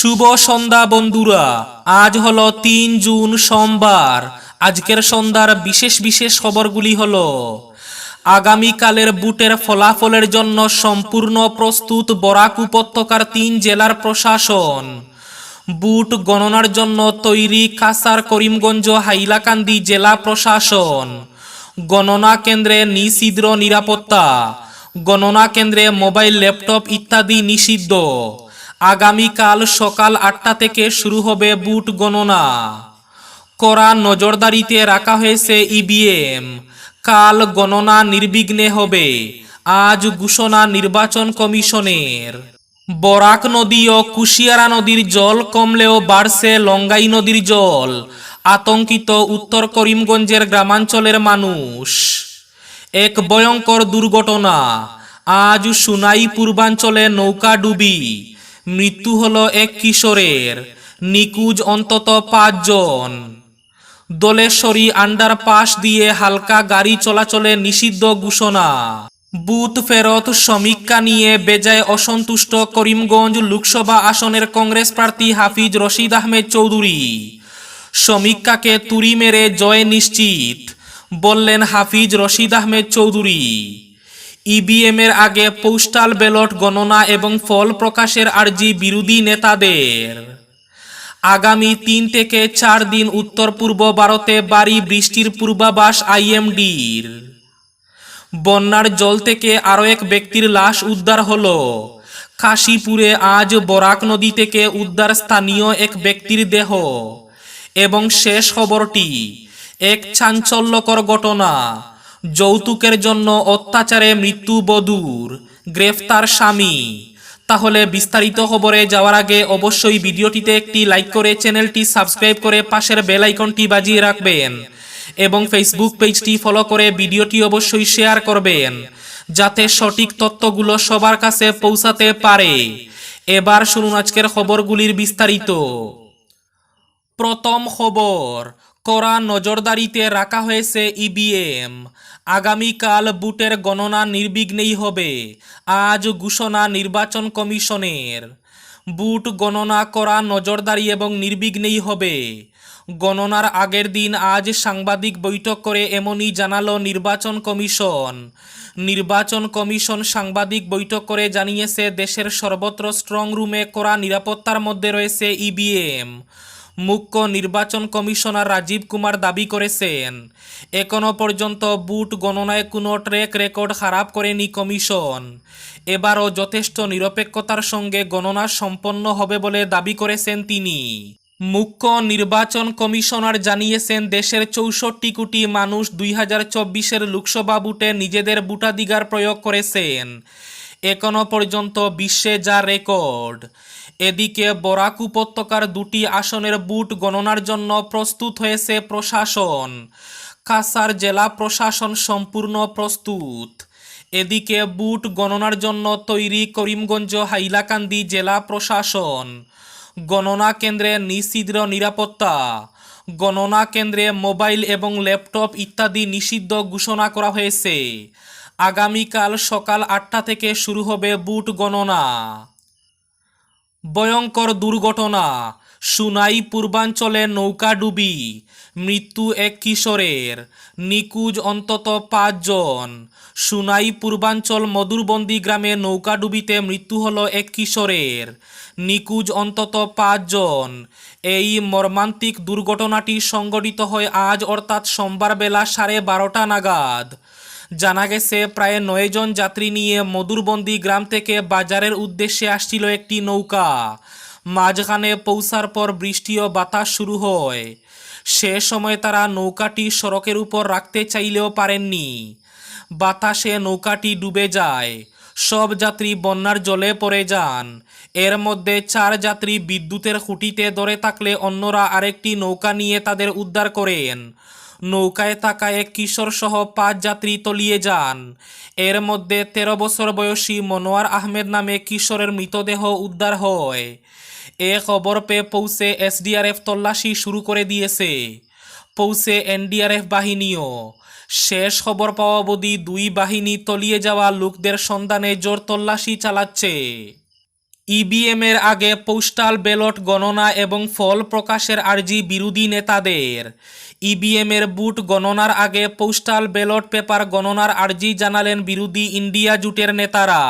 শুভ সন্ধ্যা বন্ধুরা। আজ হলো তিন জুন সোমবার। আজকের সন্ধ্যার বিশেষ বিশেষ খবরগুলি হল, আগামীকালের বুটের ফলাফলের জন্য সম্পূর্ণ প্রস্তুত বরাক উপত্যকার তিন জেলার প্রশাসন। বুট গণনার জন্য তৈরি কাসার করিমগঞ্জ হাইলাকান্দি জেলা প্রশাসন। গণনা কেন্দ্রে নিষিদ্র নিরাপত্তা। গণনা কেন্দ্রে মোবাইল, ল্যাপটপ ইত্যাদি নিষিদ্ধ। আগামীকাল সকাল আটটা থেকে শুরু হবে বুট গণনা। কড়া নজরদারিতে রাখা হয়েছে ইভিএম। কাল গণনা নির্বিঘ্নে হবে। আজ ঘোষণা নির্বাচন কমিশনের। বরাক নদী ও কুশিয়ারা নদীর জল কমলেও বাড়ছে লঙ্গাই নদীর জল। আতঙ্কিত উত্তর করিমগঞ্জের গ্রামাঞ্চলের মানুষ। এক ভয়ঙ্কর দুর্ঘটনা। আজ সুনাই পূর্বাঞ্চলে নৌকা ডুবি। মৃত্যু হলো এক কিশোরের, নিকুজ অন্তত পাঁচজন। দোলেশ্বরী আন্ডারপাস দিয়ে হালকা গাড়ি চলাচলে নিষিদ্ধ ঘোষণা। বুথ ফেরত সমীক্ষা নিয়ে বেজায় অসন্তুষ্ট করিমগঞ্জ লোকসভা আসনের কংগ্রেস প্রার্থী হাফিজ রশিদ আহমেদ চৌধুরী। সমীক্ষাকে তুড়ি মেরে জয় নিশ্চিত, বললেন হাফিজ রশিদ আহমেদ চৌধুরী। ইভিএম এর আগে পোস্টাল ব্যালট গণনা এবং ফল প্রকাশের আর্জি বিরোধী নেতাদের। আগামী তিন থেকে চার দিন উত্তর পূর্ব ভারতে বাড়ি বৃষ্টির পূর্বাভাস আইএমডির বন্যার জল থেকে আরও এক ব্যক্তির লাশ উদ্ধার হল। কাশীপুরে আজ বরাক নদী থেকে উদ্ধার স্থানীয় এক ব্যক্তির দেহ। এবং শেষ খবরটি, এক চাঞ্চল্যকর ঘটনা যৌতুকের জন্য অত্যাচারে মৃত্যু বধূর গ্রেফতার স্বামী। তাহলে বিস্তারিত খবরে যাওয়ার আগে অবশ্যই ভিডিওটিতে একটি লাইক করে চ্যানেলটি সাবস্ক্রাইব করে পাশের বেল আইকনটি বাজিয়ে রাখবেন এবং ফেসবুক পেজটি ফলো করে ভিডিওটি অবশ্যই শেয়ার করবেন যাতে সঠিক তথ্যগুলো সবার কাছে পৌঁছাতে পারে। এবার শুনুন আজকের খবরগুলির বিস্তারিত। প্রথম খবর, কড়া নজরদারিতে রাখা হয়েছে ইভিএম আগামীকাল বুটের গণনা নির্বিঘ্নেই হবে। আজ ঘোষণা নির্বাচন কমিশনের। বুট গণনা করা নজরদারি এবং নির্বিঘ্নেই হবে। গণনার আগের দিন আজ সাংবাদিক বৈঠক করে এমনই জানালো নির্বাচন কমিশন। নির্বাচন কমিশন সাংবাদিক বৈঠক করে জানিয়েছে, দেশের সর্বত্র স্ট্রং রুমে করা নিরাপত্তার মধ্যে রয়েছে ইভিএম। মুখ্য নির্বাচন কমিশনার রাজীব কুমার দাবি করেছেন। এখনও পর্যন্ত বুট গণনায় কোনো ট্র্যাক রেকর্ড খারাপ করেনি কমিশন। এবারও যথেষ্ট নিরপেক্ষতার সঙ্গে গণনা সম্পন্ন হবে বলে দাবি করেছেন তিনি। মুখ্য নির্বাচন কমিশনার জানিয়েছেন, দেশের চৌষট্টি কোটি মানুষ দুই হাজার চব্বিশের লোকসভা বুটে নিজেদের ভোটাধিকার প্রয়োগ করেছেন। এখনও পর্যন্ত বিশ্বে যা রেকর্ড এদিকে বরাক উপত্যকার দুটি আসনের বুট গণনার জন্য প্রস্তুত হয়েছে প্রশাসন। কাসার জেলা প্রশাসন সম্পূর্ণ প্রস্তুত। এদিকে বুট গণনার জন্য তৈরি করিমগঞ্জ হাইলাকান্দি জেলা প্রশাসন। গণনা কেন্দ্রে নিষিদ্ধ নিরাপত্তা। গণনা কেন্দ্রে মোবাইল এবং ল্যাপটপ ইত্যাদি নিষিদ্ধ ঘোষণা করা হয়েছে। আগামীকাল সকাল আটটা থেকে শুরু হবে বুট গণনা। ভয়ঙ্কর দুর্ঘটনা। সুনাই পূর্বাঞ্চলে নৌকা ডুবি, মৃত্যু এক কিশোরের, নিকুজ অন্তত পাঁচজন। সুনাই পূর্বাঞ্চল মধুরবন্দি গ্রামে নৌকা ডুবিতে মৃত্যু হল এক কিশোরের, নিকুজ অন্তত পাঁচজন। এই মর্মান্তিক দুর্ঘটনাটি সংঘটিত হয় আজ অর্থাৎ সোমবার বেলা সাড়ে বারোটা নাগাদ। জানা গেছে, প্রায় নয়জন যাত্রী নিয়ে মধুরবন্দি গ্রাম থেকে বাজারের উদ্দেশ্যে আসছিল একটি নৌকা। মাঝখানে পৌঁছার পর বৃষ্টি ও বাতাস শুরু হয়। সে সময় তারা নৌকাটি সড়কের উপর রাখতে চাইলেও পারেননি। বাতাসে নৌকাটি ডুবে যায়। সব যাত্রী বন্যার জলে পড়ে যান। এর মধ্যে চার যাত্রী বিদ্যুতের খুঁটিতে ধরে থাকলে অন্যরা আরেকটি নৌকা নিয়ে তাদের উদ্ধার করেন। নৌকায় থাকা এক কিশোর সহ পাঁচ যাত্রী তলিয়ে যান। এর মধ্যে তেরো বছর বয়সী মনোয়ার আহমেদ নামে কিশোরের মৃতদেহ উদ্ধার হয়। এ খবর পেয়ে পৌঁছে এসডিআরএফ তল্লাশি শুরু করে দিয়েছে। পৌঁছে এনডিআরএফ বাহিনীও। শেষ খবর পাওয়া অবধি দুই বাহিনী তলিয়ে যাওয়া লোকদের সন্ধানে জোর তল্লাশি চালাচ্ছে। ইবিএম এর আগে পোস্টাল ব্যালট গণনা এবং ফল প্রকাশের আর্জি বিরোধী নেতাদের। ইবিএম এর বুট গণনার আগে পোস্টাল ব্যালট পেপার গণনার আর্জি জানালেন বিরোধী ইন্ডিয়া জুটের নেতারা।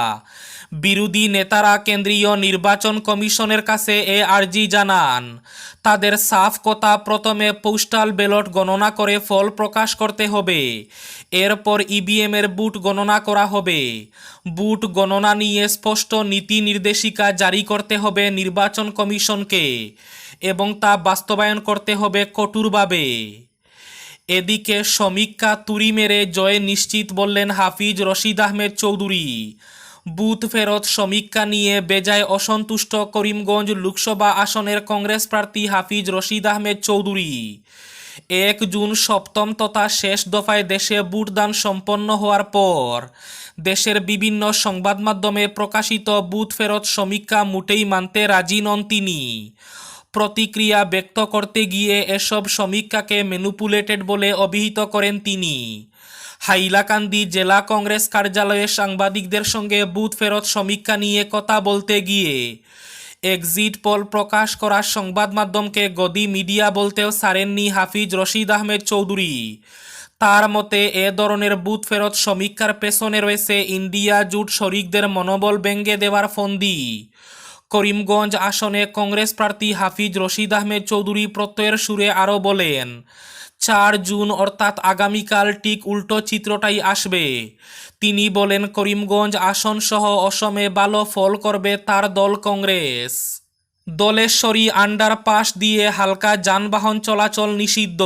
বিরোধী নেতারা কেন্দ্রীয় নির্বাচন কমিশনের কাছে এ আর্জি জানান। তাদের সাফ কথা প্রথমে পোস্টাল ব্যালট গণনা করে ফল প্রকাশ করতে হবে। এরপর ইভিএম এর বুট গণনা করা হবে। বুট গণনা নিয়ে স্পষ্ট নীতি নির্দেশিকা জারি করতে হবে নির্বাচন কমিশনকে এবং তা বাস্তবায়ন করতে হবে কঠোরভাবে। এদিকে সমীক্ষা তুড়ি মেরে জয় নিশ্চিত বললেন হাফিজ রশিদ আহমেদ চৌধুরী। বুথ ফেরত সমীক্ষা নিয়ে বেজায় অসন্তুষ্ট করিমগঞ্জ লোকসভা আসনের কংগ্রেস প্রার্থী হাফিজ রশিদ আহমেদ চৌধুরী। এক জুন সপ্তম তথা শেষ দফায় দেশে ভোটদান সম্পন্ন হওয়ার পর দেশের বিভিন্ন সংবাদ মাধ্যমে প্রকাশিত বুথ ফেরত সমীক্ষা মোটেই মানতে রাজি নন তিনি। প্রতিক্রিয়া ব্যক্ত করতে গিয়ে এসব সমীক্ষাকে ম্যানুপুলেটেড বলে অভিহিত করেন তিনি। হাইলাকান্দি জেলা কংগ্রেস কার্যালয়ে সাংবাদিকদের সঙ্গে বুথ ফেরত সমীক্ষা নিয়ে কথা বলতে গিয়ে এক্সিট পোল প্রকাশ করা সংবাদ মাধ্যমকে গদি মিডিয়া বলতেও সারেননি হাফিজ রশিদ আহমেদ চৌধুরী। তার মতে, এ ধরনের বুথ ফেরত সমীক্ষার পেছনে রয়েছে ইন্ডিয়া জুট শরিকদের মনোবল ব্যঙ্গে দেওয়ার ফন্দি। করিমগঞ্জ আসনে কংগ্রেস প্রার্থী হাফিজ রশিদ আহমেদ চৌধুরী প্রত্যয়ের সুরে আরও বলেন চার জুন অর্থাৎ আগামীকাল ঠিক উল্টো চিত্রটাই আসবে। তিনি বলেন, করিমগঞ্জ আসন সহ অসমে ভালো ফল করবে তার দল কংগ্রেস। দলেশ্বরী আন্ডারপাস দিয়ে হালকা যানবাহন চলাচল নিষিদ্ধ।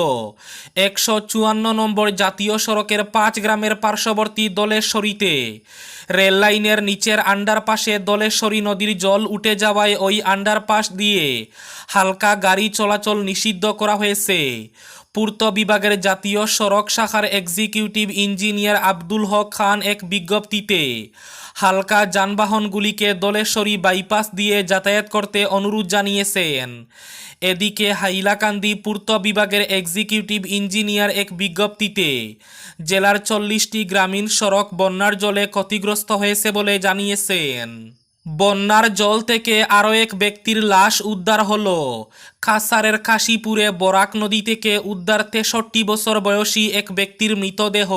একশো চুয়ান্ন নম্বর জাতীয় সড়কের পাঁচ গ্রামের পার্শ্ববর্তী দলেশ্বরীতে। রেল লাইনের নিচের আন্ডারপাসে দলেশ্বরী নদীর জল উঠে যাওয়ায় ওই আন্ডারপাস দিয়ে হালকা গাড়ি চলাচল নিষিদ্ধ করা হয়েছে। পূর্ত বিভাগের জাতীয় সড়ক শাখার এক্সিকিউটিভ ইঞ্জিনিয়ার আব্দুল হক খান এক বিজ্ঞপ্তিতে, হালকা যানবাহনগুলিকে দলেশ্বরী বাইপাস দিয়ে যাতায়াত করতে অনুরোধ জানিয়েছেন। এদিকে হাইলাকান্দি পূর্ত বিভাগের এক্সিকিউটিভ ইঞ্জিনিয়ার এক বিজ্ঞপ্তিতে, জেলার চল্লিশটি গ্রামীণ সড়ক বন্যার জলে ক্ষতিগ্রস্ত হয়েছে বলে জানিয়েছেন। বন্যার জল থেকে আরও এক ব্যক্তির লাশ উদ্ধার হল। কাসারের কাশীপুরে বরাক নদী থেকে উদ্ধার তেষট্টি বছর বয়সী এক ব্যক্তির মৃতদেহ।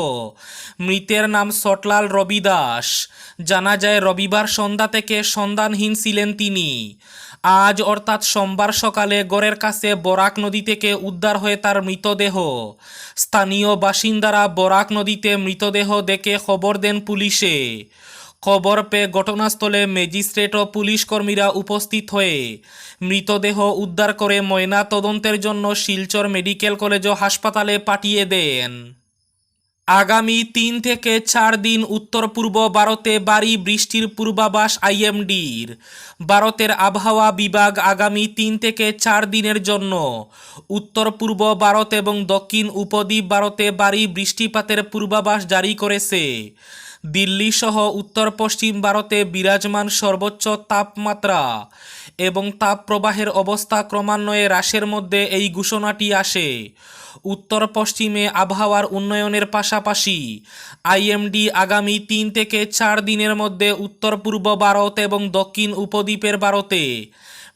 মৃতের নাম সটলাল রবি দাস। জানা যায়, রবিবার সন্ধ্যা থেকে সন্ধানহীন ছিলেন তিনি। আজ অর্থাৎ সোমবার সকালে গড়ের কাছে বরাক নদী থেকে উদ্ধার হয়ে তার মৃতদেহ। স্থানীয় বাসিন্দারা বরাক নদীতে মৃতদেহ দেখে খবর দেন পুলিশে। খবর পেয়ে ঘটনাস্থলে ম্যাজিস্ট্রেট ও পুলিশ কর্মীরা উপস্থিত হয়ে মৃতদেহ উদ্ধার করে ময়না তদন্তের জন্য শিলচর মেডিকেল কলেজ ও হাসপাতালে পাঠিয়ে দেন। আগামী তিন থেকে চার দিন উত্তর পূর্ব ভারতে বাড়ি বৃষ্টির পূর্বাভাস আইএমডির। ভারতের আবহাওয়া বিভাগ আগামী তিন থেকে চার দিনের জন্য উত্তর পূর্ব ভারত এবং দক্ষিণ উপদ্বীপ ভারতে বাড়ি বৃষ্টিপাতের পূর্বাভাস জারি করেছে। দিল্লি সহ উত্তর পশ্চিম ভারতে বিরাজমান সর্বোচ্চ তাপমাত্রা এবং তাপপ্রবাহের অবস্থা ক্রমান্বয়ে হ্রাসের মধ্যে এই ঘোষণাটি আসে। উত্তর পশ্চিমে আবহাওয়ার উন্নয়নের পাশাপাশি আইএমডি আগামী তিন থেকে চার দিনের মধ্যে উত্তর পূর্ব ভারত এবং দক্ষিণ উপদ্বীপের ভারতে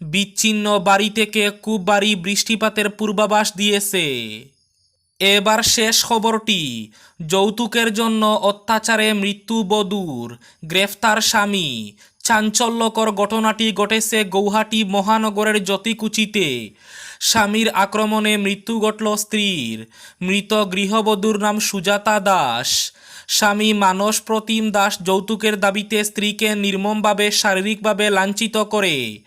বিচ্ছিন্ন বাড়ি থেকে খুব বাড়ি বৃষ্টিপাতের পূর্বাভাস দিয়েছে। এবার শেষ খবরটি। যৌতুকের জন্য অত্যাচারে মৃত্যু বধূর গ্রেফতার স্বামী। চাঞ্চল্যকর ঘটনাটি ঘটেছে গৌহাটি মহানগরের জ্যোতিকুচিতে। স্বামীর আক্রমণে মৃত্যু ঘটল স্ত্রীর। মৃত গৃহবধূর নাম সুজাতা দাস। স্বামী মানস প্রতিম দাস যৌতুকের দাবিতে স্ত্রীকে নির্মমভাবে, শারীরিকভাবে লাঞ্ছিত করে।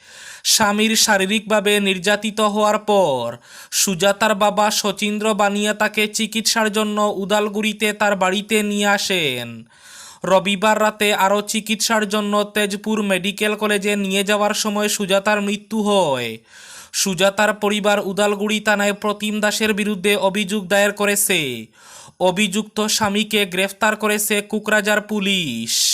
স্বামীর শারীরিকভাবে নির্যাতিত হওয়ার পর সুজাতার বাবা শচীন্দ্র বানিয়া তাকে চিকিৎসার জন্য উদালগুড়িতে তার বাড়িতে নিয়ে আসেন। রবিবার রাতে আরও চিকিৎসার জন্য তেজপুর মেডিকেল কলেজে নিয়ে যাওয়ার সময় সুজাতার মৃত্যু হয়। সুজাতার পরিবার উদালগুড়ি থানায় প্রতিম দাসের বিরুদ্ধে অভিযোগ দায়ের করেছে। অভিযুক্ত স্বামীকে গ্রেফতার করেছে কুকরাজার পুলিশ।